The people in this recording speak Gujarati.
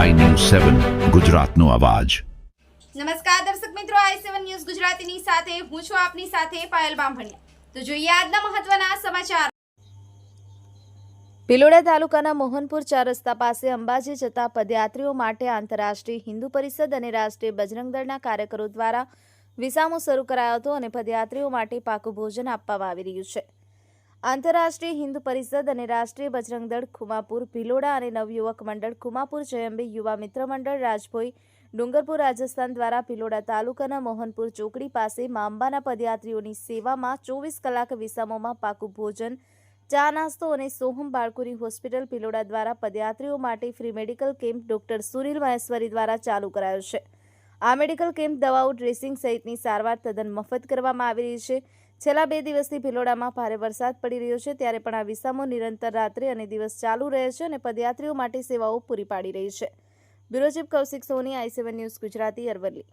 સેવન ગુજરાતનો અવાજ. નમસ્કાર દર્શક મિત્રો આઈ સેવન ન્યૂઝ ગુજરાતીની સાથે હું છું આપની સાથે પાયલ બામભણિયા. તો જોઈએ આજના મહત્વના સમાચાર. ભિલોડા તાલુકાના મોહનપુર ચાર રસ્તા પાસે અંબાજી જતા પદયાત્રીઓ માટે આંતરરાષ્ટ્રીય હિન્દુ પરિષદ અને રાષ્ટ્રીય બજરંગ દળના કાર્યકરો દ્વારા વિસામો શરૂ કરાયો હતો અને પદયાત્રીઓ માટે પાકું ભોજન આપવામાં આવી રહ્યું છે. આંતરરાષ્ટ્રીય હિન્દુ પરિષદ અને રાષ્ટ્રીય બજરંગ દળ ખુમાપુર, ભિલોડા અને નવયુવક મંડળ ખુમાપુર, જયંબે યુવા મિત્ર મંડળ, રાજભોઈ, ડુંગરપુર, રાજસ્થાન દ્વારા ભિલોડા તાલુકાના મોહનપુર ચોકડી પાસે માંબાના પદયાત્રીઓની સેવામાં ચોવીસ કલાક વિસામોમાં પાકું ભોજન, ચા નાસ્તો અને સોહમ બાળકોની હોસ્પિટલ ભિલોડા દ્વારા પદયાત્રીઓ માટે free medical camp doctor Sunil Maheshwari દ્વારા ચાલુ કરાયો છે. આ મેડિકલ કેમ્પ દવાઓ ડ્રેસિંગ સહિતની સારવાર તદ્દન મફત કરવામાં આવી રહી છે. છેલ્લા બે દિવસથી ભિલોડામાં ભારે વરસાદ પડી રહ્યો છે, ત્યારે પણ આ વિસામો નિરંતર રાત્રે અને દિવસ ચાલુ રહે છે અને પદયાત્રીઓ માટે સેવાઓ પૂરી પાડી રહી છે. Bureau chief Kaushik Soni, I seven news Gujarati Aravalli.